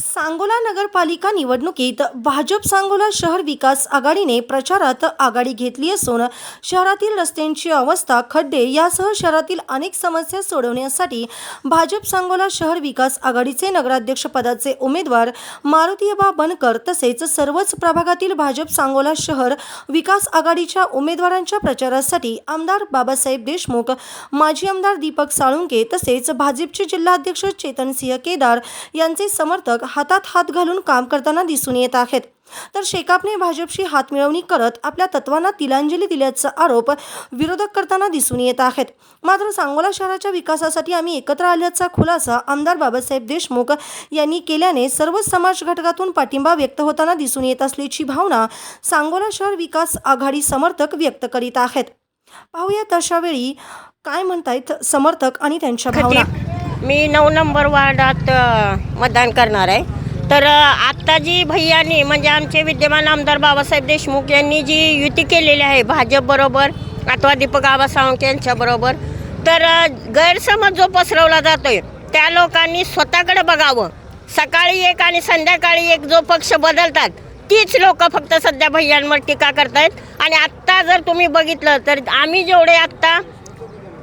सांगोला नगरपालिका निवडणुकीत भाजप सांगोला शहर विकास आघाडीने प्रचारात आघाडी घेतली असून शहरातील रस्त्यांची अवस्था खड्डे यासह शहरातील अनेक समस्या सोडवण्यासाठी भाजप सांगोला शहर विकास आघाडीचे नगराध्यक्षपदाचे उमेदवार मारुतीबा बनकर तसेच सर्वच प्रभागातील भाजप सांगोला शहर विकास आघाडीच्या उमेदवारांच्या प्रचारासाठी आमदार बाबासाहेब देशमुख माजी आमदार दीपक साळुंके तसेच भाजपचे जिल्हाध्यक्ष चेतनसिंह केदार यांचे समर्थक हातात हात घालून काम करताना दिसून येत आहेत. तर शेकापने भाजपशी हातमिळवणी करत आपल्या तत्वांना तिलांजली दिल्याचा आरोप विरोधक करताना दिसून येत आहेत. मात्र सांगोला शहराच्या विकासासाठी आम्ही एकत्र आल्याचा खुलासा आमदार बाबासाहेब देशमुख यांनी केल्याने सर्व समाज घटकातून पाठिंबा व्यक्त होताना दिसून येत असल्याची भावना सांगोला शहर विकास आघाडी समर्थक व्यक्त करीत आहेत. पाहूया तशावेळी काय म्हणतायत समर्थक आणि त्यांच्या भावना. मी नऊ नंबर वार्डात मतदान करणार आहे. तर आत्ता जी भैयानी म्हणजे आमचे विद्यमान आमदार बाबासाहेब देशमुख यांनी जी युती केलेली आहे भाजपबरोबर अथवा दीपक आबा सावंत यांच्याबरोबर तर गैरसमज जो पसरवला जातोय त्या लोकांनी स्वतःकडे बघावं. सकाळी एक आणि संध्याकाळी एक जो पक्ष बदलतात तीच लोक फक्त सध्या भैयांवर टीका करतायत. आणि आत्ता जर तुम्ही बघितलं तर आम्ही जेवढे आत्ता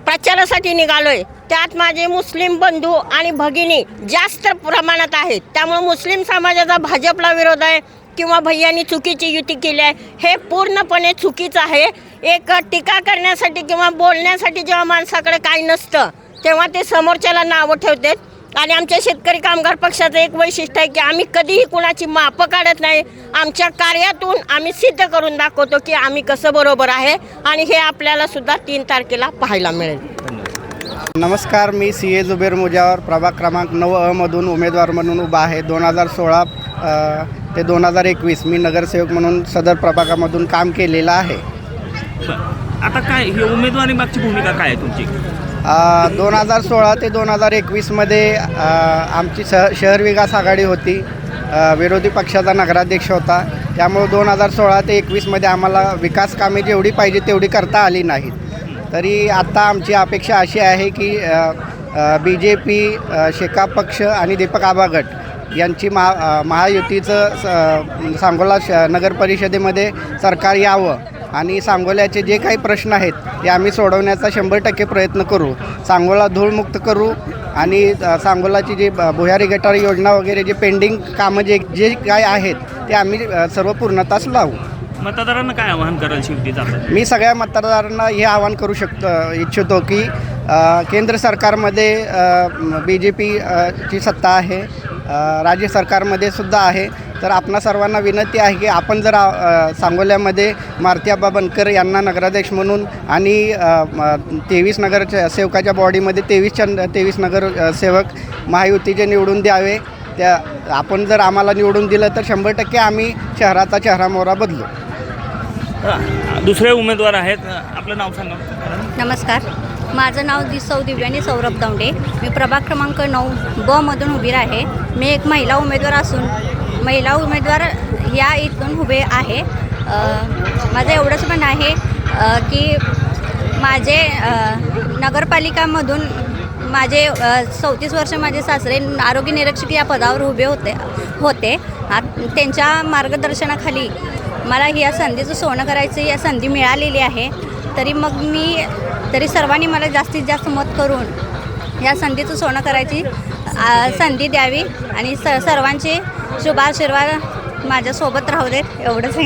प्रचारासाठी निघालोय. त्यात माझे मुस्लिम बंधू आणि भगिनी जास्त प्रमाणात आहेत. त्यामुळे मुस्लिम समाजाचा भाजपला विरोध आहे किंवा भैयांनी चुकीची युती केली आहे हे पूर्णपणे चुकीचं आहे. एक टीका करण्यासाठी किंवा बोलण्यासाठी जेव्हा माणसाकडे काही नसतं तेव्हा ते समोरच्याला नावं ठेवतात. आणि आमच्या शेतकरी कामगार पक्षाचं एक वैशिष्ट्य आहे की आम्ही कधीही कुणाची मापं काढत नाही. आमच्या कार्यातून आम्ही सिद्ध करून दाखवतो की आम्ही कसं बरोबर आहे आणि हे आपल्याला सुद्धा तीन तारखेला पाहायला मिळेल. नमस्कार मी सी ए जुबेर मुजावर प्रभाग क्रमांक नऊ अमधून उमेदवार म्हणून उभा आहे. दोन हजार सोळा ते दोन हजार एकवीस. मी नगरसेवक म्हणून सदर प्रभागामधून काम केलेलं आहे. आता काय ही उमेदवारी मागची भूमिका काय आहे तुमची? दोन हजार सोळा ते दोन हजार एकवीसमध्ये आमची श शहर विकास आघाडी होती. विरोधी पक्षाचा नगराध्यक्ष होता. त्यामुळे दोन हजार सोळा ते एकवीसमध्ये आम्हाला विकास कामे जेवढी पाहिजे तेवढी करता आली नाहीत. तरी आत्ता आमची अपेक्षा अशी आहे की बी जे पी शेका पक्ष आणि दीपक आबा गट यांची महा महायुतीचं स- सांगोला श नगर परिषदेमध्ये सरकार यावं. आणि सांगोल्याचे जे काही प्रश्न आहेत ते आम्ही सोडवण्याचा शंभर टक्के प्रयत्न करू. सांगोला धूळमुक्त करू आणि सांगोलाची जी भुयारी गटार योजना वगैरे जे पेंडिंग कामं जे जे काय आहेत ते आम्ही सर्व पूर्णतास लावू. मतदारांना काय आवाहन कराल शेवटी जातात मी सगळ्या मतदारांना हे आवाहन करू शकतो इच्छितो की केंद्र सरकारमध्ये बी जे पी ची सत्ता आहे राज्य सरकारमध्ये सुद्धा आहे. तर आपणा सर्वांना विनंती आहे की आपण जर सांगोल्यामध्ये मारुतीआबा बनकर यांना नगराध्यक्ष म्हणून आणि तेवीस नगर सेवकाच्या बॉडीमध्ये तेवीस तेवीस नगर अ, सेवक महायुतीचे निवडून द्यावे त्या आपण जर आम्हाला निवडून दिलं तर शंभर टक्के आम्ही शहराचा चेहरामोहरा बदलू दुसरे उमेदवार आहेत. आपलं नाव सांगा. नमस्कार. माझं नाव दि सौ दिव्यानी सौरभ दौंडे मी प्रभाग क्रमांक नऊ ब मधून उभी आहे मी एक महिला उमेदवार असून महिला उमेदवार या इथून उभे आहे. माझं एवढंच पण आहे की माझे नगरपालिकामधून माझे चौतीस वर्ष माझे सासरे आरोग्य निरीक्षक या पदावर उभे होते होते. आ- त्यांच्या मार्गदर्शनाखाली मला ही या संधीचं सोनं करायचं या संधी मिळालेली आहे. तरी मग मी तरी सर्वांनी मला जास्तीत जास्त मत करून या संधीचं सोनं करायची संधी द्यावी आणि स सर्वांचे शुभाशीर्वाद माझ्यासोबत राहू देत एवढंच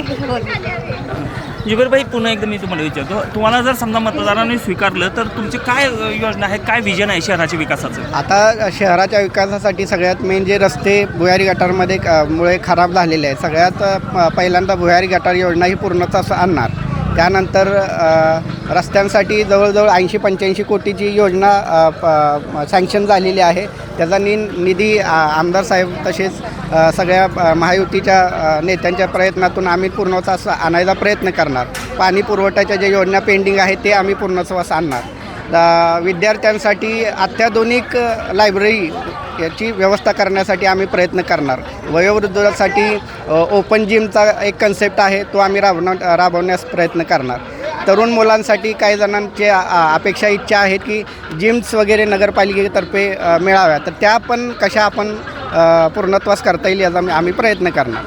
जुबेरभाई पुन्हा एकदा मी तुम्हाला विचारतो. तुम्हाला जर समजा मतदारांनी स्वीकारलं तर तुमची काय योजना आहे? काय विजन आहे शहराच्या विकासाचं? आता शहराच्या विकासासाठी सगळ्यात मेन जे रस्ते भुयारी गटारमध्ये क- मुळे खराब झालेले आहेत. सगळ्यात पहिल्यांदा भुयारी गटार योजना ही पूर्णतः आणणार. त्यानंतर रस्त्यांसाठी जवळजवळ ऐंशी पंच्याऐंशी कोटीची योजना प- सँक्शन झालेली आहे. त्याचा नि निधी आमदार साहेब तसेच सगळ्या महायुतीच्या नेत्यांच्या प्रयत्नातून आम्ही पूर्णत्वास आणायचा प्रयत्न करणार. पाणी पुरवठ्याच्या ज्या योजना पेंडिंग आहेत ते आम्ही पूर्णत्वास आणणार. विद्यार्थ्यांसाठी अत्याधुनिक लायब्ररी याची व्यवस्था करण्यासाठी आम्ही प्रयत्न करणार. वयोवृद्धासाठी ओपन जिमचा एक कन्सेप्ट आहे तो आम्ही राबवण्या राबवण्यास प्रयत्न करणार. तरुण मुलांसाठी काही जणांचे अपेक्षा इच्छा आहेत की जिम्स वगैरे नगरपालिकेतर्फे मिळाव्या तर त्या पण कशा आपण पूर्णत्वास करता येईल याचा आम्ही प्रयत्न करणार.